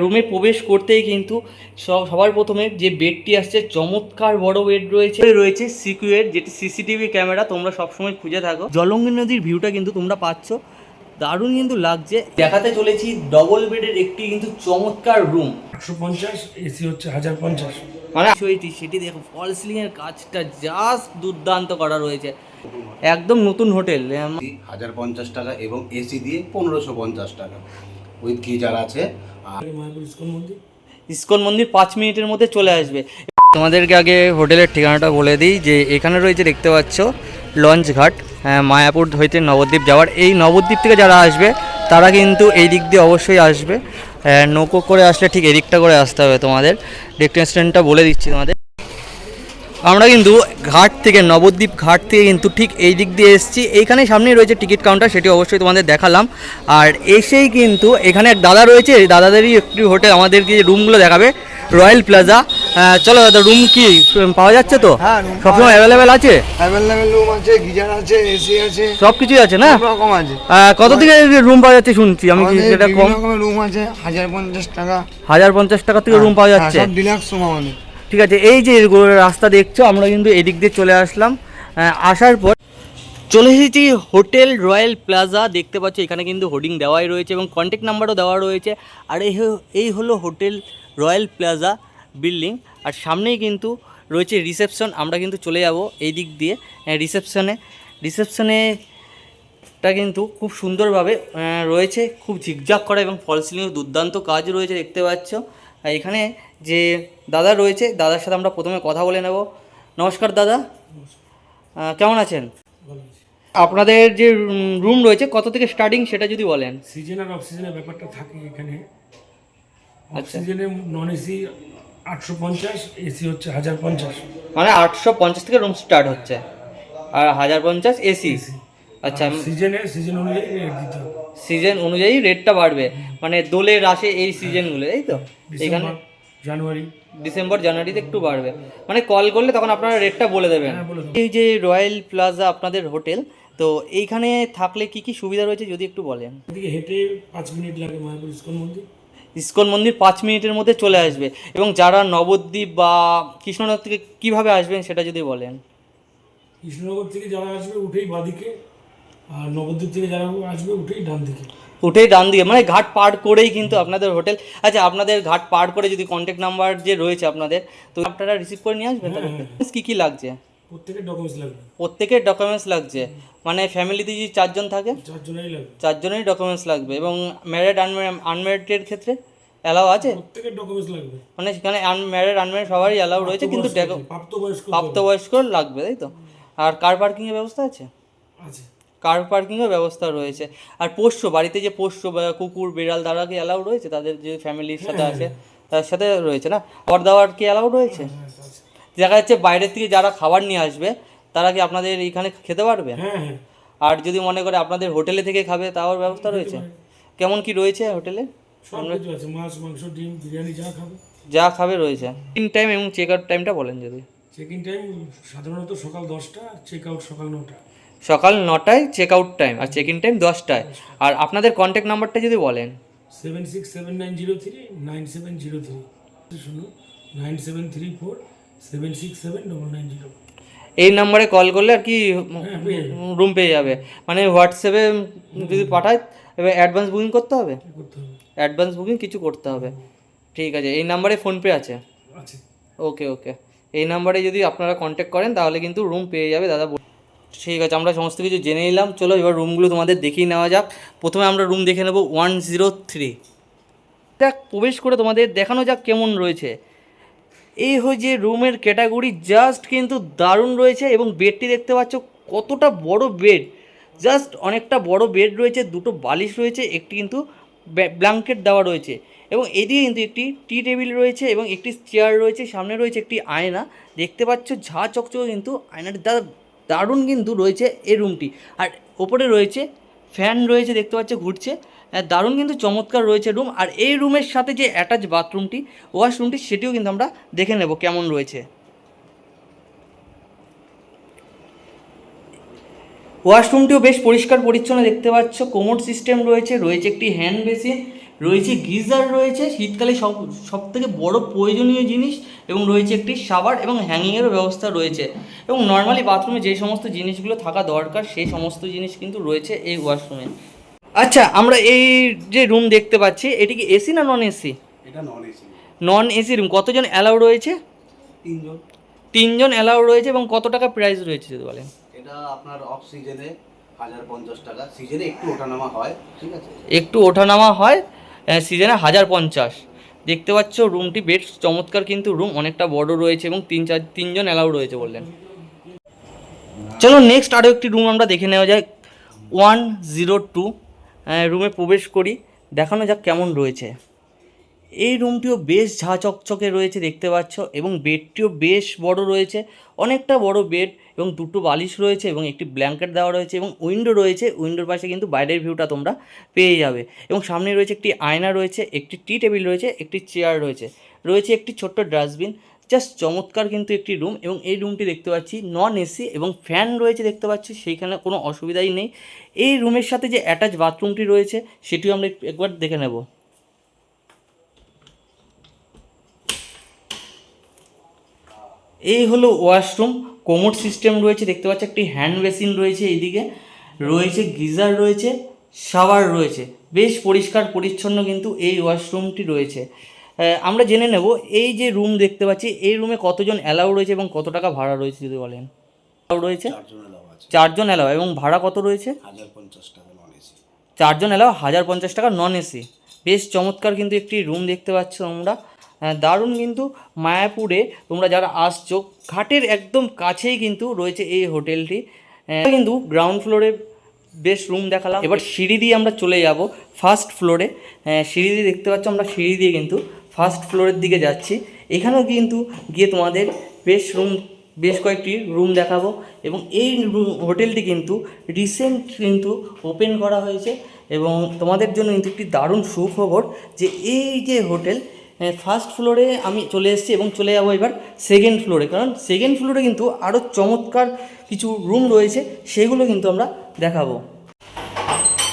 রুমে প্রবেশ করতেই কিন্তু সব সবার প্রথমে যে বেডটি আসছে চমৎকার বড় বেড রয়েছে। রয়েছে সিকিউর যেটি সিসিটিভি ক্যামেরা তোমরা সবসময় খুঁজে থাকো। জলঙ্গি নদীর ভিউটা কিন্তু তোমরা পাচ্ছ। দারুণ কিন্তু লাগছে। দেখাতে চলেছি ডবল বেডের একটি কিন্তু চমৎকার রুম একশো পঞ্চাশ এসি হচ্ছে হাজার পঞ্চাশ। মানে সেটি সেটি দেখো ফল সিলিং এর কাজটা জাস্ট দুর্দান্ত করা রয়েছে। একদম নতুন হোটেল হাজার পঞ্চাশ টাকা এবং এসি দিয়ে পনেরোশো পঞ্চাশ টাকা। উইথ গিজার আছে। আর ইস্কন মন্দির? ইসকন মন্দির পাঁচ মিনিটের মধ্যে চলে আসবে। তোমাদেরকে আগে হোটেলের ঠিকানাটা বলে দিই যে এখানে রয়েছে দেখতে পাচ্ছ লঞ্চ ঘাট হ্যাঁ, মায়াপুর হইতে নবদ্বীপ যাওয়ার। এই নবদ্বীপ থেকে যারা আসবে তারা কিন্তু এই দিক দিয়ে অবশ্যই আসবে। হ্যাঁ, নৌকো করে আসলে ঠিক এদিকটা করে আসতে হবে তোমাদের। ডেস্টিনেশনটা বলে দিচ্ছি তোমাদের। আমরা কিন্তু ঘাট থেকে নবদ্বীপ ঘাট থেকে কিন্তু ঠিক এই দিক দিয়ে এসেছি। এইখানে সামনেই রয়েছে টিকিট কাউন্টার সেটি অবশ্যই তোমাদের দেখালাম। আর এসেই কিন্তু এখানে এক দাদা রয়েছে দাদাদেরই একটি হোটেল আমাদেরকে যে রুমগুলো দেখাবে রয়্যাল প্লাজা চলো দাদা রুম কি পাওয়া যাচ্ছে তো? হ্যাঁ, সবসময় অ্যাভেলেবেল আছে? অ্যাভেলেবেল রুম আছে গিজার আছে এসি আছে। সব কিছুই আছে না? রকম আছে। কত থেকে রুম পাওয়া যাচ্ছে শুনছি আমি বিভিন্ন কম? রকমের রুম আছে হাজার পঞ্চাশ টাকা। হাজার পঞ্চাশ টাকা থেকে রুম পাওয়া হ্যাঁ, যাচ্ছে? ডিলাক্স রুম আমাদের। ঠিক আছে, এই যে রাস্তা দেখছ, আমরা কিন্তু এদিক দিয়ে চলে আসলাম। আসার পর চলে এসেছি হোটেল রয়্যাল প্লাজা, দেখতে পাচ্ছ এখানে কিন্তু হোর্ডিং দেওয়াই রয়েছে এবং কন্ট্যাক্ট নাম্বারও দেওয়া রয়েছে। আর এই এই হলো হোটেল রয়্যাল প্লাজা বিল্ডিং, আর সামনেই কিন্তু রয়েছে রিসেপশন, আমরা কিন্তু চলে যাব এই দিক দিয়ে। রিসেপশনে রিসেপশনে টা কিন্তু খুব সুন্দরভাবে রয়েছে, খুব ঝিকঝাক করা এবং ফল সিলিংয়ে দুর্দান্ত কাজ রয়েছে, দেখতে পাচ্ছ। এখানে যে দাদা রয়েছে দাদার সাথে আমরা প্রথমে কথা বলে নেব। নমস্কার দাদা। কেমন আছেন? আপনাদের যে রুম রয়েছে কত থেকে স্টার্টিং সেটা যদি বলেন? সিজন আর অক্সিজেনের ব্যাপারটা থাকে এখানে। আচ্ছা। অক্সিজেনে নন এসি আটশো পঞ্চাশ এসি হচ্ছে হাজার পঞ্চাশ। মানে আটশো পঞ্চাশ থেকে রুম স্টার্ট হচ্ছে। আর হাজার পঞ্চাশ এসি আচ্ছা সিজনে সিজন অনুযায়ী রেট দিতে হবে। সিজন অনুযায়ী রেটটা বাড়বে। মানে দোলের আসে এই সিজনগুলো তাই তো? এখানে জানুয়ারি। ডিসেম্বর জানুয়ারিতে একটু বাড়বে। মানে কল করলে তখন আপনারা রেটটা বলে দেবেন। হ্যাঁ। এই যে রয়্যাল প্লাজা আপনাদের হোটেল তো এইখানে থাকলে কি কি সুবিধা রয়েছে যদি একটু বলেন? এদিকে হেঁটে পাঁচ মিনিট লাগে মায়াপুর ইস্কন মন্দির। ইসকন মন্দির পাঁচ মিনিটের মধ্যে চলে আসবে। এবং যারা নবদ্বীপ বা কৃষ্ণনগর থেকে কীভাবে আসবেন সেটা যদি বলেন? কৃষ্ণনগর থেকে যারা আসবে উঠেই বাদিকে আর নবদ্বীপ থেকে যারা আসবে উঠেই ডান দিকে। উঠেই ডান দিকে মানে ঘাট পার করেই কিন্তু আপনাদের হোটেল। আচ্ছা আপনাদের ঘাট পার করে যদি কন্ট্যাক্ট নাম্বার যে রয়েছে আপনাদের তো আপনারা রিসিভ করে নিয়ে আসবেন তাহলে? কী কী লাগছে? প্রত্যেকের ডকুমেন্টস লাগবে। প্রত্যেকের ডকুমেন্টস লাগছে? মানে ফ্যামিলিতে যদি চারজন থাকে? চারজনেরই লাগবে। চারজনেরই ডকুমেন্টস লাগবে। এবং ম্যারিড আনম্যারিডের ক্ষেত্রে অ্যালাউ আছে? প্রত্যেকের ডকুমেন্টস লাগবে। মানে সেখানে আনম্যারিড আনম্যারিড সবারই অ্যালাউ রয়েছে কিন্তু প্রাপ্তবয়স্ক প্রাপ্তবয়স্ক লাগবে তাই তো? আর কার পার্কিংয়ের ব্যবস্থা আছে? আছে। কার পার্কিংয়ের ব্যবস্থা রয়েছে। আর পোষ্য বাড়িতে যে পোষ্য বা কুকুর বিড়াল তারা কি অ্যালাউ রয়েছে? তাদের যে ফ্যামিলির সাথে আছে তার সাথে রয়েছে না? খাবার দাবার কি অ্যালাউ রয়েছে? হ্যাঁ, দেখা যাচ্ছে বাইরের থেকে যারা খাবার নিয়ে আসবে তারা কি আপনাদের এইখানে খেতে পারবে? হ্যাঁ হ্যাঁ। আর যদি মনে করে আপনাদের হোটেলে থেকে খাবে তাও ব্যবস্থা রয়েছে? কেমন কি রয়েছে হোটেলে? সব মাছ মাংস ডিম বিরিয়ানি যা খাবে। যা খাবে রয়েছে। তিন টাইম এবং চেক আউট টাইমটা বলেন যদি। চেক ইন টাইম সাধারণত সকাল দশটা চেক আউট সকাল নটা। সকাল নটায় চেক আউট টাইম আর চেক ইন টাইম দশটায়। আর আপনাদের কন্ট্যাক্ট নাম্বারটা যদি বলেন। Seven six seven nine zero three nine seven zero three শুনুন nine seven three four seven six seven double nine zero এই নাম্বারে কল করলে আর কি হ্যাঁ পেয়ে যাবে। রুম পেয়ে যাবে। মানে হোয়াটসঅ্যাপে যদি পাঠায় এবার অ্যাডভান্স বুকিং করতে হবে? অ্যাডভান্স বুকিং কিছু করতে হবে। ঠিক আছে এই নাম্বারে ফোনপে আছে? আছে। ওকে ওকে এই নাম্বারে যদি আপনারা কন্ট্যাক্ট করেন তাহলে কিন্তু রুম পেয়ে যাবে দাদা ঠিক আছে, আমরা সমস্ত কিছু জেনে নিলাম। চলো এবার রুমগুলো তোমাদের দেখিয়ে নেওয়া যাক। প্রথমে আমরা রুম দেখে নেব ওয়ান জিরো থ্রি দেখ, প্রবেশ করে তোমাদের দেখানো যাক কেমন রয়েছে। এই হয়ে যে রুমের ক্যাটাগরি জাস্ট কিন্তু দারুণ রয়েছে এবং বেডটি দেখতে পাচ্ছ কতটা বড় বেড জাস্ট অনেকটা বড় বেড রয়েছে, দুটো বালিশ রয়েছে, একটি কিন্তু ব্ল্যাঙ্কেট দেওয়া রয়েছে। এবং এদিকে কিন্তু একটি টি টেবিল রয়েছে এবং একটি চেয়ার রয়েছে, সামনে রয়েছে একটি আয়না। দেখতে পাচ্ছ ঝা চকচকে কিন্তু আয়নাটি। দা দারুণ কিন্তু রয়েছে এই রুমটি আর ওপরে রয়েছে ফ্যান রয়েছে, দেখতে পাচ্ছ, ঘুরছে। দারুণ কিন্তু চমৎকার রয়েছে রুম আর এই রুমের সাথে যে অ্যাটাচ বাথরুমটি ওয়াশরুমটি সেটিও কিন্তু আমরা দেখে নেব কেমন রয়েছে। ওয়াশরুমটিও বেশ পরিষ্কার পরিচ্ছন্ন দেখতে পাচ্ছ কোমোড সিস্টেম রয়েছে রয়েছে একটি হ্যান্ড বেসিন রয়েছে গিজার রয়েছে শীতকালে সব সব থেকে বড় প্রয়োজনীয় জিনিস এবং রয়েছে একটি সাবার এবং হ্যাঙ্গিংয়েরও ব্যবস্থা রয়েছে। এবং নর্মালি বাথরুমে যে সমস্ত জিনিসগুলো থাকা দরকার সেই সমস্ত জিনিস কিন্তু রয়েছে এই ওয়াশরুমে আচ্ছা আমরা এই যে রুম দেখতে পাচ্ছি এটি কি এসি না নন এসি এটা non AC non AC room কতজন অ্যালাউ রয়েছে? তিনজন। তিনজন অ্যালাউ রয়েছে এবং কত টাকা প্রাইস রয়েছে যদি বলেন? এটা আপনার অফ সিজনে হাজার পঞ্চাশ টাকা। সিজনে একটু ওঠানামা হয় ঠিক আছে? একটু ওঠানামা হয় সিজনে হাজার পঞ্চাশ। দেখতে পাচ্ছ রুমটি বেশ চমৎকার কিন্তু রুম অনেকটা বড় রয়েছে এবং তিন চার, তিনজন অ্যালাউ রয়েছে বললেন। চলো নেক্সট আরও একটি রুম আমরা দেখে নেওয়া যায় ওয়ান জিরো টু রুমে প্রবেশ করি, দেখানো যাক কেমন রয়েছে। এই রুমটিও বেশ ঝা চকচকে রয়েছে, দেখতে পাচ্ছ, এবং বেডটিও বেশ বড় রয়েছে, অনেকটা বড় বেড এবং দুটো বালিশ রয়েছে এবং একটি ব্ল্যাঙ্কেট দেওয়া রয়েছে এবং উইন্ডো রয়েছে উইন্ডোর পাশে কিন্তু বাইরের ভিউটা তোমরা পেয়ে যাবে। এবং সামনে রয়েছে একটি আয়না রয়েছে, একটি টি টেবিল রয়েছে, একটি চেয়ার রয়েছে। রয়েছে একটি ছোট্ট ডাস্টবিন জাস্ট চমৎকার কিন্তু একটি রুম এবং এই রুমটি দেখতে পাচ্ছি নন এসি এবং ফ্যান রয়েছে দেখতে পাচ্ছি, সেইখানে কোনো অসুবিধাই নেই। এই রুমের সাথে যে অ্যাটাচ বাথরুমটি রয়েছে, সেটিও আমরা একবার দেখে নেব। এই হলো ওয়াশরুম কোমোড সিস্টেম রয়েছে দেখতে পাচ্ছি একটি হ্যান্ড বেসিন রয়েছে এইদিকে রয়েছে গিজার রয়েছে শাওয়ার রয়েছে বেশ পরিষ্কার পরিচ্ছন্ন কিন্তু এই ওয়াশরুমটি রয়েছে। আমরা জেনে নেব এই যে রুম দেখতে পাচ্ছি এই রুমে কতজন অ্যালাউ রয়েছে এবং কত টাকা ভাড়া রয়েছে যদি বলেন? রয়েছে? চারজন অ্যালাউ এবং ভাড়া কত রয়েছে? চারজন এলাও হাজার পঞ্চাশ টাকা নন এসি বেশ চমৎকার কিন্তু একটি রুম দেখতে পাচ্ছ আহ, দারুণ কিন্তু মায়াপুরে তোমরা যারা আসছো, ঘাটের একদম কাছেই কিন্তু রয়েছে এই হোটেলটি। কিন্তু গ্রাউন্ড ফ্লোরে বেশ রুম দেখালাম। এবার সিঁড়ি দিয়ে আমরা চলে যাব ফার্স্ট ফ্লোরে সিঁড়ি দিয়ে দেখতে পাচ্ছ আমরা সিঁড়ি দিয়ে কিন্তু ফার্স্ট ফ্লোরের দিকে যাচ্ছি। এখানেও কিন্তু গিয়ে তোমাদের বেশ রুম বেশ কয়েকটি রুম দেখাবো এবং এই হোটেলটি কিন্তু রিসেন্ট কিন্তু ওপেন করা হয়েছে এবং তোমাদের জন্য কিন্তু একটি দারুণ সুখবর যে এই যে হোটেল ফার্স্ট ফ্লোরে আমি চলে এসেছি এবং চলে যাব এবার সেকেন্ড ফ্লোরে কারণ সেকেন্ড ফ্লোরে কিন্তু আরও চমৎকার কিছু রুম রয়েছে, সেগুলো কিন্তু আমরা দেখাবো।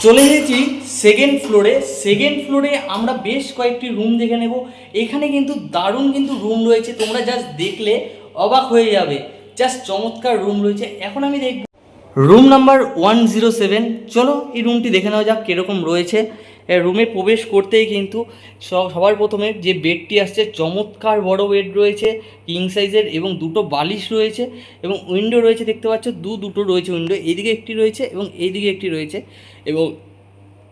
চলে এসেছি সেকেন্ড ফ্লোরে সেকেন্ড ফ্লোরে আমরা বেশ কয়েকটি রুম দেখে নেব। এখানে কিন্তু দারুণ কিন্তু রুম রয়েছে, তোমরা জাস্ট দেখলে অবাক হয়ে যাবে। জাস্ট চমৎকার রুম রয়েছে। এখন আমি দেখব। Room number one zero seven চলো এই রুমটি দেখে নেওয়া যাক কীরকম রয়েছে। রুমে প্রবেশ করতেই কিন্তু সব সবার প্রথমে যে বেডটি আসছে, চমৎকার বড় বেড রয়েছে কিং সাইজের এবং দুটো বালিশ রয়েছে এবং উইন্ডো রয়েছে, দেখতে পাচ্ছ, দু দুটো রয়েছে উইন্ডো এইদিকে একটি রয়েছে এবং এইদিকে একটি রয়েছে এবং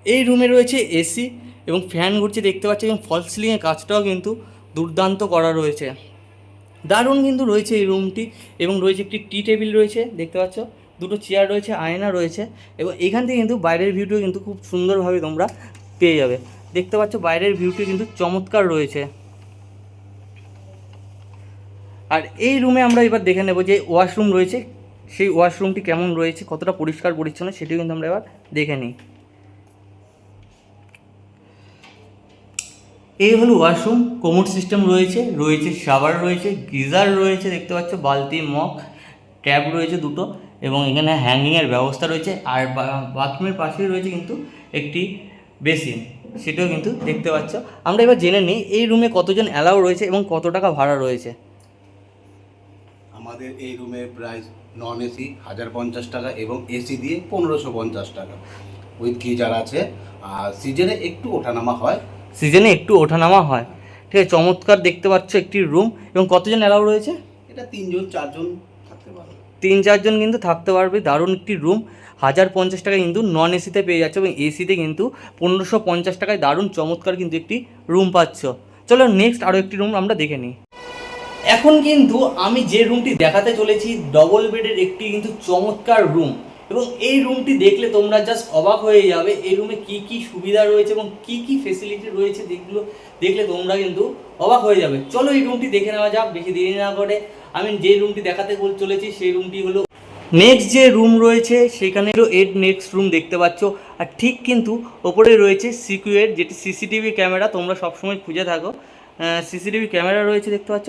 এই রুমে রয়েছে এসি এবং ফ্যান ঘুরছে, দেখতে পাচ্ছি, এবং ফল সিলিংয়ের কাজটাও কিন্তু দুর্দান্ত করা রয়েছে। দারুণ কিন্তু রয়েছে এই রুমটি এবং রয়েছে একটি টি টেবিল রয়েছে, দেখতে পাচ্ছ, দুটো চেয়ার রয়েছে, আয়না রয়েছে এবং এখান থেকে কিন্তু বাইরের ভিউটিও কিন্তু খুব সুন্দরভাবে তোমরা পেয়ে যাবে। দেখতে পাচ্ছ বাইরের ভিউটি কিন্তু চমৎকার রয়েছে। আর এই রুমে আমরা এবার দেখে নেব যে ওয়াশরুম রয়েছে, সেই ওয়াশরুমটি কেমন রয়েছে, কতটা পরিষ্কার পরিচ্ছন্ন সেটিও কিন্তু আমরা এবার দেখে নিই। এই হলো ওয়াশরুম কোমোড সিস্টেম রয়েছে রয়েছে শাওয়ার রয়েছে গিজার রয়েছে, দেখতে পাচ্ছ বালতি, মগ ট্যাব রয়েছে দুটো এবং এখানে হ্যাঙ্গিংয়ের ব্যবস্থা রয়েছে। আর বাথরুমের পাশেই রয়েছে কিন্তু একটি বেসিন সেটাও কিন্তু দেখতে পাচ্ছ। আমরা এবার জেনে নিই এই রুমে কতজন অ্যালাউ রয়েছে এবং কত টাকা ভাড়া রয়েছে? আমাদের এই রুমের প্রাইস নন এসি হাজার পঞ্চাশ টাকা এবং এসি দিয়ে পনেরোশো পঞ্চাশ টাকা। উইথ গিজার আছে আর সিজনে একটু ওঠানামা হয়। সিজনে একটু ওঠানামা হয়। ঠিক আছে চমৎকার দেখতে পাচ্ছ একটি রুম এবং কতজন অ্যালাউ রয়েছে? এটা তিনজন চারজন। তিন চারজন কিন্তু থাকতে পারবে। দারুণ একটি রুম হাজার পঞ্চাশ টাকায় কিন্তু নন এসিতে পেয়ে যাচ্ছে এবং এসিতে কিন্তু পনেরোশো পঞ্চাশ টাকায় দারুণ চমৎকার কিন্তু একটি রুম পাচ্ছ। চলো নেক্সট আরও একটি রুম আমরা দেখে নিই। এখন কিন্তু আমি যে রুমটি দেখাতে চলেছি ডবল বেডের একটি কিন্তু চমৎকার রুম এবং এই রুমটি দেখলে তোমরা জাস্ট অবাক হয়ে যাবে এই রুমে কি কি সুবিধা রয়েছে এবং কি কি ফেসিলিটি রয়েছে যেগুলো দেখলে তোমরা কিন্তু অবাক হয়ে যাবে। চলো এই রুমটি দেখে নেওয়া যাক, বেশি দেরি না করে। আমি যে রুমটি দেখাতে চলেছি সেই রুমটি হলো নেক্সট যে রুম রয়েছে, সেখানে এর নেক্সট রুম দেখতে পাচ্ছ। আর ঠিক কিন্তু ওপরে রয়েছে সিকিউর যেটি সিসিটিভি ক্যামেরা তোমরা সবসময় খুঁজে থাকো। সিসিটিভি ক্যামেরা রয়েছে দেখতে পাচ্ছ।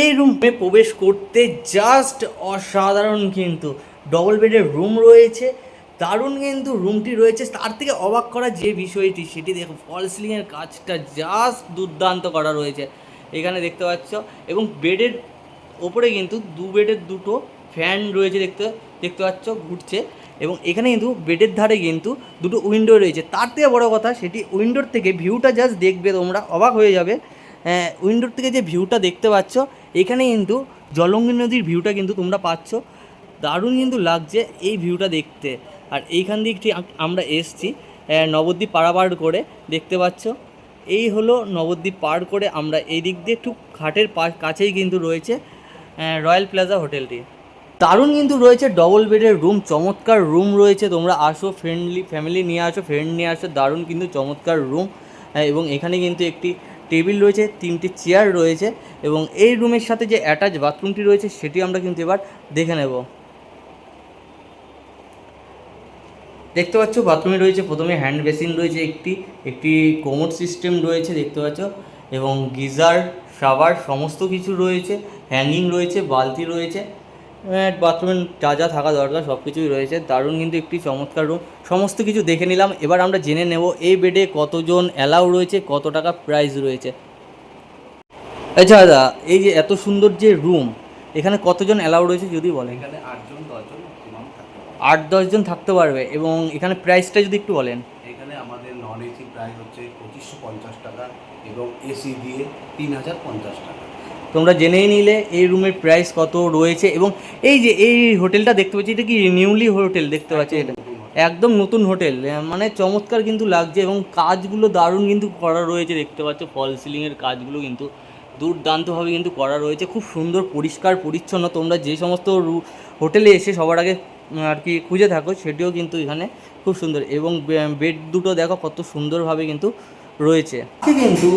এই রুমে প্রবেশ করতে জাস্ট অসাধারণ কিন্তু। ডবল বেডের রুম রয়েছে। দারুণ কিন্তু রুমটি রয়েছে। তার থেকে অবাক করা যে বিষয়টি, সেটি দেখো ফল সিলিংয়ের কাজটা জাস্ট দুর্দান্ত করা রয়েছে। এখানে দেখতে পাচ্ছ, এবং বেডের ওপরে কিন্তু দু বেডের দুটো ফ্যান রয়েছে দেখতে দেখতে পাচ্ছ, ঘুরছে। এবং এখানে কিন্তু বেডের ধারে কিন্তু দুটো উইন্ডো রয়েছে। তার থেকে বড় কথা, সেটি উইন্ডোর থেকে ভিউটা জাস্ট দেখবে, তোমরা অবাক হয়ে যাবে। উইন্ডোর থেকে যে ভিউটা দেখতে পাচ্ছ, এখানে কিন্তু জলঙ্গি নদীর ভিউটা কিন্তু তোমরা পাচ্ছ। দারুণ কিন্তু লাগছে এই ভিউটা দেখতে। আর এইখান দিয়ে একটি আমরা এসছি নবদ্বীপ পারাপার করে, দেখতে পাচ্ছ? এই হলো নবদ্বীপ পার করে আমরা এই দিক দিয়ে একটু ঘাটের কাছেই কিন্তু রয়েছে রয়্যাল প্লাজা হোটেলটি। দারুণ কিন্তু রয়েছে ডবল বেডের রুম চমৎকার রুম রয়েছে, তোমরা আসো ফ্রেন্ডলি ফ্যামিলি নিয়ে আসো ফ্রেন্ড নিয়ে আসো, দারুণ কিন্তু চমৎকার রুম এবং এখানে কিন্তু একটি টেবিল রয়েছে, তিনটি চেয়ার রয়েছে, এবং এই রুমের সাথে যে অ্যাটাচ বাথরুমটি রয়েছে সেটি আমরা কিন্তু এবার দেখে নেব। দেখতে পাচ্ছ? বাথরুমে রয়েছে প্রথমে হ্যান্ড বেসিন রয়েছে একটি একটি কোমোড সিস্টেম রয়েছে দেখতে পাচ্ছ, এবং গিজার, শাওয়ার সমস্ত কিছু রয়েছে, হ্যাঙ্গিং রয়েছে, বালতি রয়েছে বাথরুমে যা যা থাকা দরকার সব কিছুই রয়েছে, দারুণ কিন্তু একটি চমৎকার রুম সমস্ত কিছু দেখে নিলাম, এবার আমরা জেনে নেব এই বেডে কতজন অ্যালাউ রয়েছে, কত টাকা প্রাইস রয়েছে। আচ্ছা দাদা, এই যে এত সুন্দর যে রুম এখানে কতজন অ্যালাউ রয়েছে যদি বলেন? এখানে আটজন, দশজন আট দশজন থাকতে পারবে এবং এখানে প্রাইসটা যদি একটু বলেন। এখানে আমাদের নন এসি প্রাইস হচ্ছে পঁচিশশো পঞ্চাশ টাকা এবং এসি দিয়ে তিন হাজার পঞ্চাশ টাকা। তোমরা জেনেই নিলে এই রুমের প্রাইস কত রয়েছে এবং এই যে এই হোটেলটা দেখতে পাচ্ছি এটা কি নিউলি হোটেল দেখতে পাচ্ছি? এটা একদম নতুন হোটেল মানে চমৎকার কিন্তু লাগছে এবং কাজগুলো দারুণ কিন্তু করা রয়েছে দেখতে পাচ্ছ ফল সিলিংয়ের কাজগুলো কিন্তু দুর্দান্তভাবে কিন্তু করা রয়েছে খুব সুন্দর পরিষ্কার পরিচ্ছন্ন। তোমরা যে সমস্ত রু- হোটেলে এসে সবার আগে আর কি খুঁজে থাকো সেটিও কিন্তু এখানে খুব সুন্দর। এবং বেড দুটো দেখো কত সুন্দরভাবে কিন্তু রয়েছে। কিন্তু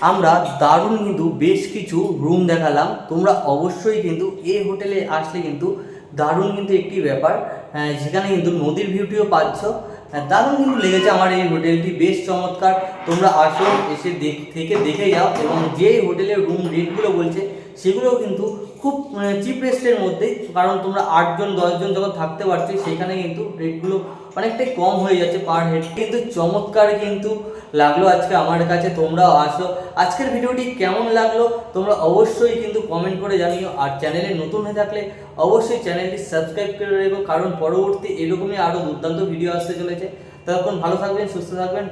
আমরা দারুণ কিন্তু বেশ কিছু রুম দেখালাম। তোমরা অবশ্যই কিন্তু এই হোটেলে আসলে কিন্তু দারুণ কিন্তু একটি ব্যাপার। আহ, যেখানে কিন্তু নদীর ভিউটিও পাচ্ছ। দারুণ কিন্তু লেগেছে আমার এই হোটেলটি বেশ চমৎকার। তোমরা আসো এসে দেখ থেকে দেখে যাও। এবং যে হোটেলের রুম রেটগুলো বলছে সেগুলোও কিন্তু খুব চিপ রেস্টের মধ্যে কারণ তোমরা আটজন, দশজন যখন থাকতে পারছ, সেখানে কিন্তু রেটগুলো অনেকটাই কম হয়ে যাচ্ছে পার হেড কিন্তু চমৎকার কিন্তু লাগল আজকে আমার কাছে, তোমরাও আসো। আজকের ভিডিওটি কেমন লাগল, তোমরা অবশ্যই কিন্তু কমেন্ট করে জানিও। আর চ্যানেলে নতুন হয়ে থাকলে অবশ্যই চ্যানেলটি সাবস্ক্রাইব করে রেখো, কারণ পরবর্তী এরকমই আরও দুর্দান্ত ভিডিও আসতে চলেছে। ততক্ষণ ভালো থাকবেন, সুস্থ থাকবেন।